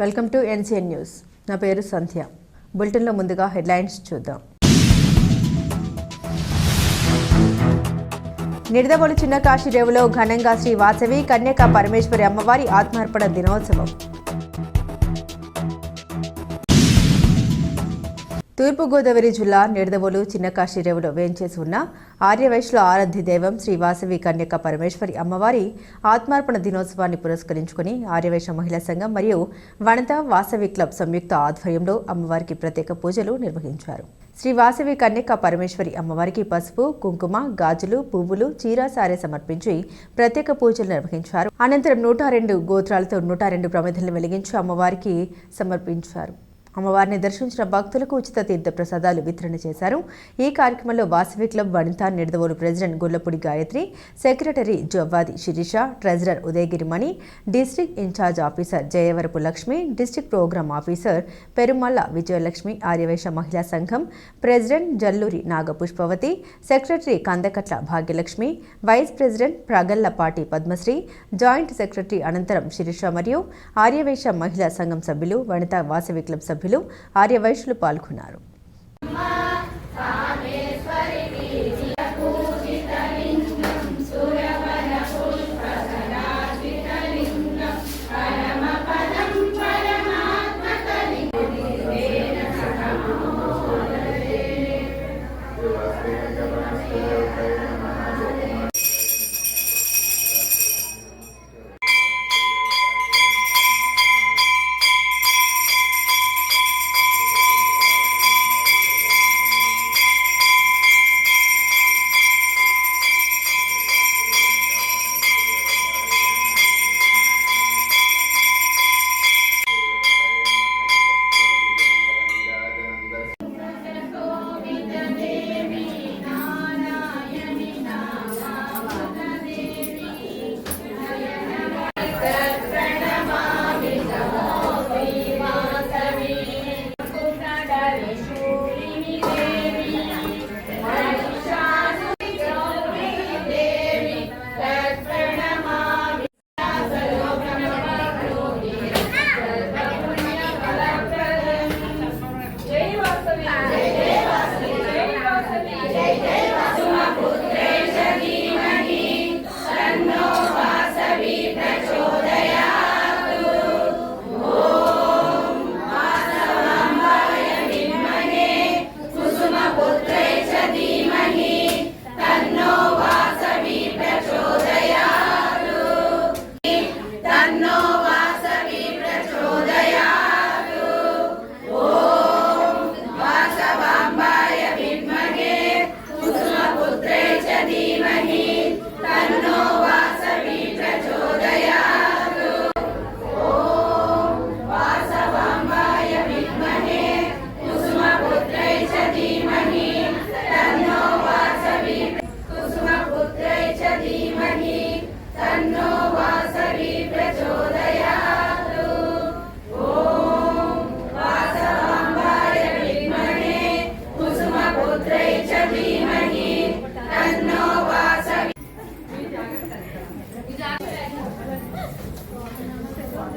Welcome to NCN news. నా పేరు సంధ్య. బులెటిన్లో ముందుగా హెడ్లైన్స్ చూద్దాం. నిడదవోలు చిన్న కాశీరేవులో ఘనంగా శ్రీ వాసవి కన్యక పరమేశ్వరి అమ్మవారి ఆత్మార్పణ దినోత్సవం. తూర్పుగోదావరి జిల్లా నిడదవోలు చిన్నకాశీరేవులో వేంచేసి ఉన్న ఆర్యవైశ్యుల ఆరాధ్య దైవం శ్రీ వాసవి కన్యక పరమేశ్వరి అమ్మవారి ఆత్మార్పణ దినోత్సవాన్ని పురస్కరించుకుని ఆర్యవైశ్య మహిళా సంఘం మరియు వనిత వాసవి క్లబ్ సంయుక్త ఆధ్వర్యంలో అమ్మవారికి ప్రత్యేక పూజలు నిర్వహించారు. శ్రీ వాసవి కన్యక పరమేశ్వరి అమ్మవారికి పసుపు కుంకుమ గాజులు పువ్వులు చీరసారె సమర్పించి ప్రత్యేక పూజలు నిర్వహించారు. అనంతరం నూట రెండు గోత్రాలతో నూట రెండు ప్రమిదలను వెలిగించి అమ్మవారికి సమర్పించారు. అమ్మవారిని దర్శించిన భక్తులకు ఉచిత తీర్థ ప్రసాదాలు వితరణ చేశారు. ఈ కార్యక్రమంలో Vasavi club Vanitha Nidadavolu president Gullapudi Gayatri secretary Javvadi Sirisha treasurer Udayagirimani district incharge officer Jayavarapu Lakshmi district program officer Perumalla Vijayalakshmi Aryavaishya మహిళా సంఘం president Jalluri Nagapushpavathi secretary Kandakatla Bhagyalakshmi vice president Pragallapati Padmasri joint secretary అనంతరం శిరీష మరియు ఆర్యవైశ్య మహిళా సంఘం సభ్యులు వనిత Vasavi club సభ్యులు ఆర్యవైశ్యులు పాల్గొన్నారు.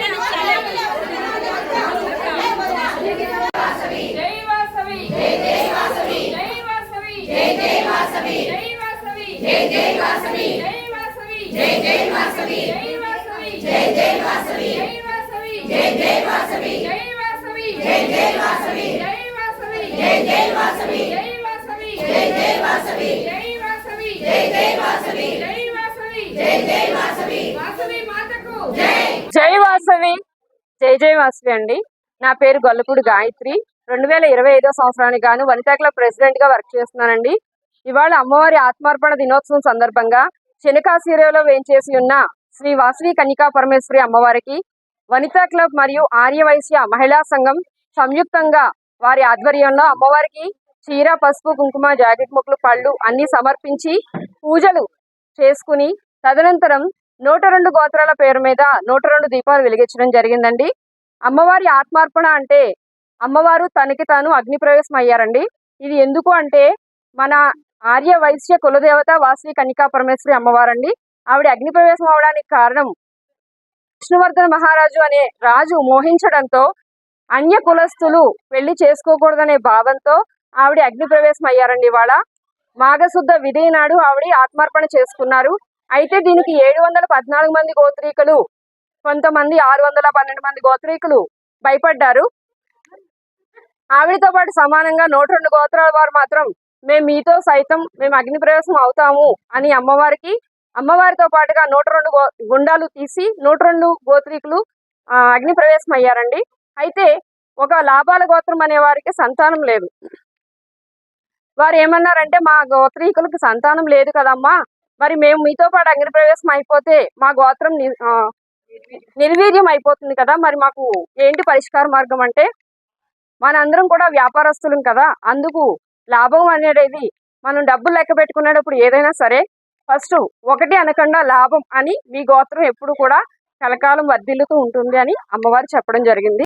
నన్ను బాగా చాలా జై వాసవి జై జై వాసవి జై వాసవి జై జై వాసవి జై వాసవి జై జై వాసవి జై వాసవి జై వాసవి జై జై వాసవి జై జై వాసవి జై జై వాసవి జై జై వాసవి జై జై వాసవి జై జై వాసవి జై జై వాసవి జై వాసవి జై జై వాసవి అండి నా పేరు గొల్లపూడి గాయత్రి రెండు వేల ఇరవై ఐదో సంవత్సరానికి గాను వనితాకల ప్రెసిడెంట్గా వర్క్ చేస్తున్నానండి ఇవాళ అమ్మవారి ఆత్మార్పణ దినోత్సవం సందర్భంగా శనికాశీరలో వేంచేసి ఉన్న శ్రీ వాసవి కన్యకా పరమేశ్వరి అమ్మవారికి వనితా క్లబ్ మరియు ఆర్యవైశ్య మహిళా సంఘం సంయుక్తంగా వారి ఆధ్వర్యంలో అమ్మవారికి చీర పసుపు కుంకుమ జాకెట్ ముక్కలు పళ్ళు అన్ని సమర్పించి పూజలు చేసుకుని తదనంతరం నూట రెండు గోత్రాల పేరు మీద నూట రెండు దీపాలు వెలిగించడం జరిగిందండి. అమ్మవారి ఆత్మార్పణ అంటే అమ్మవారు తనకి తాను అగ్ని ప్రవేశం అయ్యారండి ఇది ఎందుకు అంటే మన ఆర్య వైశ్య కులదేవత వాసవి కన్నికా పరమేశ్వరి అమ్మవారండి. ఆవిడ అగ్ని ప్రవేశం అవడానికి కారణం విష్ణువర్ధన మహారాజు అనే రాజు మోహించడంతో అన్య కులస్తులు పెళ్ళి చేసుకోకూడదనే భావంతో ఆవిడ అగ్ని ప్రవేశం అయ్యారండి ఇవాళ. మాఘశుద్ధ విధి నాడు ఆవిడ ఆత్మార్పణ చేసుకున్నారు. అయితే దీనికి ఏడు వందల పద్నాలుగు మంది గోత్రీకులు కొంతమంది ఆరు వందల పన్నెండు మంది గోత్రీకులు భయపడ్డారు. ఆవిడతో పాటు సమానంగా నూట రెండు గోత్రాల వారు మాత్రం మేము మీతో సైతం మేము అగ్ని ప్రవేశం అవుతాము అని అమ్మవారికి అమ్మవారితో పాటుగా నూట రెండు గుండాలు తీసి నూట రెండు గోత్రీకులు అగ్ని ప్రవేశం అయ్యారండి. అయితే ఒక లాభాల గోత్రం అనే వారికి సంతానం లేదు. వారు ఏమన్నారంటే మా గోత్రీకులకు సంతానం లేదు కదమ్మా. మరి మేము మీతో పాటు అగ్ని ప్రవేశం అయిపోతే మా గోత్రం ని- ఆ, నిర్వీర్యం అయిపోతుంది కదా. మరి మాకు ఏంటి పరిష్కార మార్గం అంటే మనందరం కూడా వ్యాపారస్తులం కదా. అందుకు లాభం అనేది మనం డబ్బులు లెక్క పెట్టుకునేటప్పుడు ఏదైనా సరే ఫస్ట్ ఒకటి అనకుండా లాభం అని మీ గోత్రం ఎప్పుడు కూడా కలకాలం వర్ధిల్లుతూ ఉంటుంది అని అమ్మవారు చెప్పడం జరిగింది.